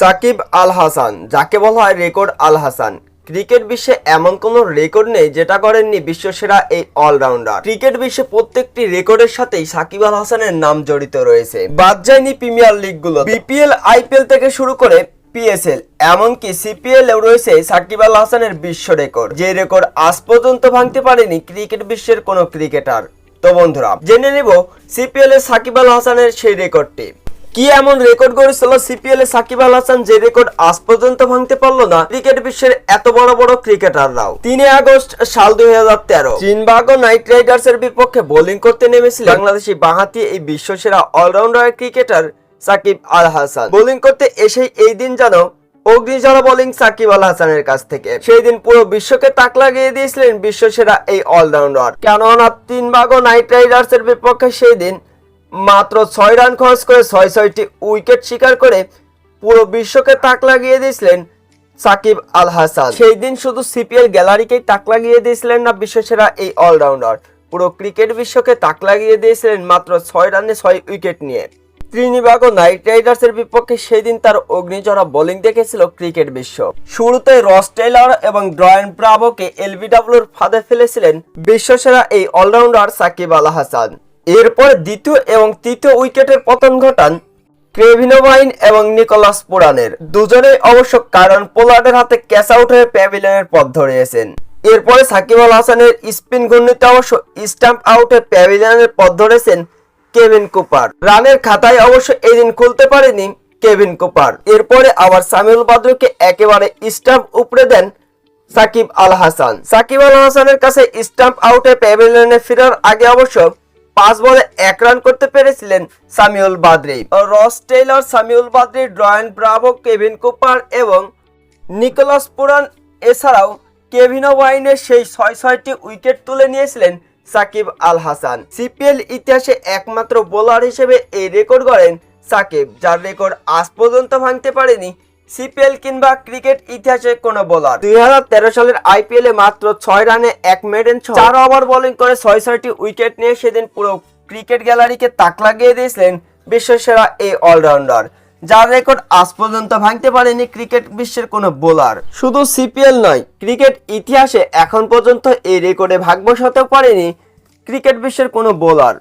সাকিব আল হাসান, যাকে বলা হয় রেকর্ড আল হাসান। ক্রিকেট বিশ্বে এমন কোনো রেকর্ড নেই যেটা করেননি বিশ্বসেরা এই অলরাউন্ডার। ক্রিকেট বিশ্বে প্রত্যেকটি রেকর্ডের সাথেই সাকিব আল হাসানের নাম জড়িত রয়েছে। বাদ যায়নি প্রিমিয়ার লিগগুলো। বিপিএল, আইপিএল থেকে শুরু করে পিএসএল, এমনকি সিপিএল রয়েছে সাকিব আল হাসানের বিশ্ব রেকর্ড। যে রেকর্ড আজ পর্যন্ত ভাঙতে পারেনি ক্রিকেট বিশ্বের কোনো ক্রিকেটার। তো বন্ধুরা, জেনে নেব সিপিএল এ সাকিব আল হাসানের সেই রেকর্ডটি। কি এমন রেকর্ড গড়েছিল সিপিএল এ সাকিব আল হাসান? যে রেকর্ড আজ পর্যন্ত ভাঙতে পারল না ক্রিকেট বিশ্বের এত বড় বড় ক্রিকেটাররাও তিন আগস্ট সাল দুই হাজার তেরো চিনবাগ নাইট রাইডার্স এর বিপক্ষে বোলিং করতে নেমেছিলেন বাংলাদেশি বাঁহাতি এই বিশ্বসেরা all-rounder cricketer Shakib Al Hasan. Bowling করতে এসেই এই দিন যেন অগ্নিঝরা বোলিং সাকিব আল হাসানের কাছ থেকে। সেই দিন পুরো বিশ্বকে তাক লাগিয়ে দিয়েছিলেন বিশ্বসেরা এই অলরাউন্ডার কেননা তিন ভাগ নাইট রাইডার্স এর বিপক্ষে সেই দিন মাত্র ছয় রান খরচ করে ছয় ছয়টি উইকেট শিকার করে পুরো বিশ্বকে তাক লাগিয়ে দিয়েছিলেন সাকিব আল হাসান সেই দিন শুধু সিপিএল গ্যালারিকেই তাক লাগিয়ে দিয়েছিলেন না, বিশ্বসেরা এই অলরাউন্ডার পুরো ক্রিকেট বিশ্বকে তাক লাগিয়ে দিয়েছিলেন মাত্র ছয় রানে ছয় উইকেট নিয়ে। ত্রিনিবাগ নাইট রাইডার্সের বিপক্ষে সেদিন তার অগ্নিঝরা বোলিং দেখেছিল ক্রিকেট বিশ্ব। শুরুতে রস টেইলর এবং ড্রয়েন ব্রাভোকে এলবিডব্লিউর ফাঁদে ফেলেছিলেন বিশ্বসেরা এই অলরাউন্ডার সাকিব আল হাসান এরপর দ্বিতীয় এবং তৃতীয় উইকেটের পতন ঘটান ক্রেভিনোভাইন এবং নিকোলাস পুরানের দুজনেই অবশ্য কারণ পোলার্ডের হাতে ক্যাচ আউট হয়ে প্যাভিলিয়নের পথ ধরিয়েছেন। এরপরে সাকিব আল হাসানের স্পিন ঘূর্ণিতে অবশ্য স্টাম্প আউটে প্যাভিলিয়নের পথ ধরেছেন কেভিন কুপার। রানের খাতায় অবশ্য এদিন খুলতে পারেনি কেভিন কুপার। এরপরে আবার সামিউল বাদ্রকে একেবারে স্টাম্প উপরে দেন সাকিব আল হাসান। সাকিব আল হাসানের কাছে স্টাম্প আউটে প্যাভিলিয়নে ফেরার আগে অবশ্য পাঁচ বলে এক রান করতে পেরেছিলেন Samuel Badree. Ross Taylor Samuel Badree, Dwayne Bravo, Kevin Cooper এবং নিকোলাস পুরান এছাড়াও কেভিন ওয়াইনের সেই ছয় ছয়টি উইকেট তুলে নিয়েছিলেন সাকিব আল হাসান। সিপিএল ইতিহাসে একমাত্র বোলার হিসেবে এই রেকর্ড গড়েন সাকিব, যার রেকর্ড আজ পর্যন্ত ভাঙতে পারেনি সিপিএল কিংবা ক্রিকেট ইতিহাসে কোনো বোলার দু হাজার তেরো সালের আইপিএল মাত্র ছয় রানে এক মেডেন চার ওভার বোলিং করে ছয় ছয়টি উইকেট নিয়ে সেদিন পুরো ক্রিকেট গ্যালারিকে তাক লাগিয়ে দিয়েছিলেন বিশ্বসেরা এই অলরাউন্ডার যার রেকর্ড আজ পর্যন্ত ভাঙতে পারেনি ক্রিকেট বিশ্বের কোনো বোলার শুধু সিপিএল নয়, ক্রিকেট ইতিহাসে এখন পর্যন্ত এই রেকর্ডে ভাগ বসাতেও পারেনি ক্রিকেট বিশ্বের কোনো বোলার